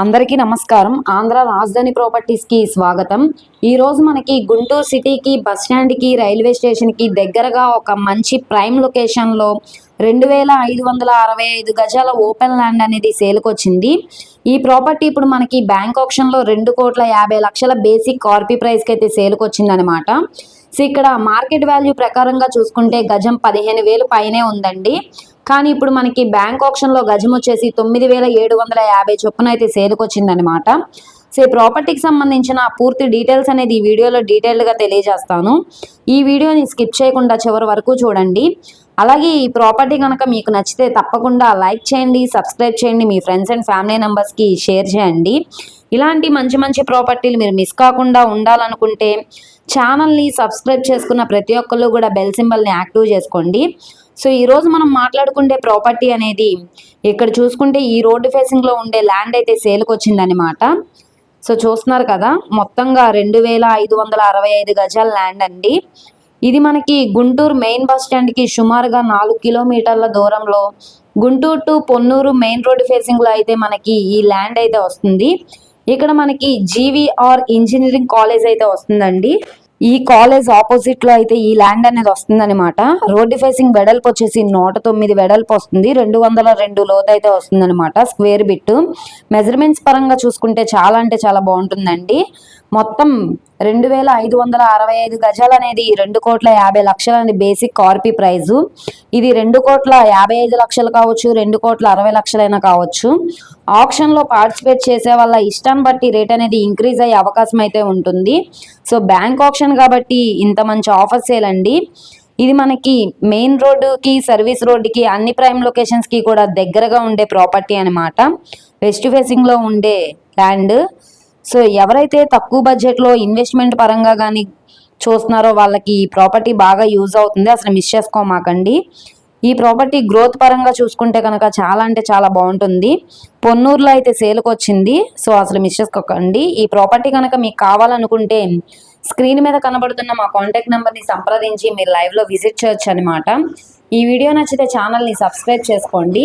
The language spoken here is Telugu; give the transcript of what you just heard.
అందరికీ నమస్కారం. ఆంధ్ర రాజధాని ప్రాపర్టీస్కి స్వాగతం. ఈరోజు మనకి గుంటూరు సిటీకి బస్ స్టాండ్కి రైల్వే స్టేషన్కి దగ్గరగా ఒక మంచి ప్రైమ్ లొకేషన్లో రెండు వేల ఐదు వందల అరవై ఐదు గజాల ఓపెన్ ల్యాండ్ అనేది సేల్కి వచ్చింది ఈ ప్రాపర్టీ ఇప్పుడు మనకి బ్యాంక్ ఆప్షన్లో రెండు కోట్ల యాభై లక్షల బేసిక్ కార్పీ ప్రైస్కి అయితే సేల్కి వచ్చిందనమాట సో ఇక్కడ మార్కెట్ వాల్యూ ప్రకారంగా చూసుకుంటే గజం పదిహేను వేలు పైనే ఉందండి. కానీ ఇప్పుడు మనకి బ్యాంక్ ఆప్షన్లో గజం వచ్చేసి తొమ్మిది వేల ఏడు వందల యాభై చొప్పున అయితే సేల్కి వచ్చిందనమాట సో ఈ ప్రాపర్టీకి సంబంధించిన పూర్తి డీటెయిల్స్ అనేది ఈ వీడియోలో డీటెయిల్డ్గా తెలియజేస్తాను. ఈ వీడియోని స్కిప్ చేయకుండా చివరి వరకు చూడండి. అలాగే ఈ ప్రాపర్టీ కనుక మీకు నచ్చితే తప్పకుండా లైక్ చేయండి సబ్స్క్రైబ్ చేయండి మీ ఫ్రెండ్స్ అండ్ ఫ్యామిలీ మెంబర్స్కి షేర్ చేయండి. ఇలాంటి మంచి మంచి ప్రాపర్టీలు మీరు మిస్ కాకుండా ఉండాలనుకుంటే ఛానల్ని సబ్స్క్రైబ్ చేసుకున్న ప్రతి ఒక్కళ్ళు కూడా బెల్ సింబల్ని యాక్టివ్ చేసుకోండి. సో ఈరోజు మనం మాట్లాడుకుంటే ప్రాపర్టీ అనేది ఇక్కడ చూసుకుంటే ఈ రోడ్డు ఫేసింగ్లో ఉండే ల్యాండ్ అయితే సేల్కి వచ్చిందనమాట సో చూస్తున్నారు కదా మొత్తంగా రెండు వేల ఐదు వందల అరవై ఐదు గజాల ల్యాండ్ అండి. ఇది మనకి గుంటూరు మెయిన్ బస్ స్టాండ్కి సుమారుగా నాలుగు కిలోమీటర్ల దూరంలో. Guntur to Ponnur main road ఫేసింగ్లో అయితే మనకి ఈ ల్యాండ్ అయితే వస్తుంది. ఇక్కడ మనకి జీవీఆర్ ఇంజనీరింగ్ కాలేజ్ అయితే వస్తుందండి. ఈ కాలేజ్ ఆపోజిట్లో అయితే ఈ ల్యాండ్ అనేది వస్తుందన్నమాట. రోడ్డు ఫేసింగ్ వెడల్పు వచ్చేసి నూట తొమ్మిది వెడల్పు వస్తుంది. రెండు వందల రెండు లోతు అయితే వస్తుందన్నమాట స్క్వేర్ బిట్ మెజర్మెంట్స్ పరంగా చూసుకుంటే చాలా అంటే చాలా బాగుంటుందండి. మొత్తం రెండు వేల ఐదు వందల అరవై ఐదు గజాలు అనేది రెండు కోట్ల యాభై లక్షలు అనేది బేసిక్ కార్పీ ప్రైజు ఇది రెండు కోట్ల యాభై ఐదు లక్షలు కావచ్చు రెండు కోట్ల అరవై లక్షలైనా కావచ్చు. ఆప్షన్లో పార్టిసిపేట్ చేసే వాళ్ళ ఇష్టాన్ని బట్టి రేట్ అనేది ఇంక్రీజ్ అయ్యే అవకాశం అయితే ఉంటుంది. సో బ్యాంక్ ఆప్షన్ కాబట్టి ఇంత మంచి ఆఫర్ సేల్ అండి. ఇది మనకి మెయిన్ రోడ్డుకి సర్వీస్ రోడ్డుకి అన్ని ప్రైమ్ లొకేషన్స్కి కూడా దగ్గరగా ఉండే ప్రాపర్టీ అనమాట వెస్ట్ ఫేసింగ్లో ఉండే ల్యాండ్ సో ఎవరైతే తక్కువ బడ్జెట్లో ఇన్వెస్ట్మెంట్ పరంగా కానీ చూస్తున్నారో వాళ్ళకి ఈ ప్రాపర్టీ బాగా యూజ్ అవుతుంది. అసలు మిస్ చేసుకోమాకండి. ఈ ప్రాపర్టీ గ్రోత్ పరంగా చూసుకుంటే కనుక చాలా అంటే చాలా బాగుంటుంది. పొన్నూరులో అయితే సేల్కి వచ్చింది. సో అసలు మిస్ చేసుకోకండి. ఈ ప్రాపర్టీ కనుక మీకు కావాలనుకుంటే స్క్రీన్ మీద కనబడుతున్న మా కాంటాక్ట్ నెంబర్ని సంప్రదించి మీరు లైవ్లో విజిట్ చేయొచ్చు అనమాట ఈ వీడియో నచ్చితే ఛానల్ని సబ్స్క్రైబ్ చేసుకోండి.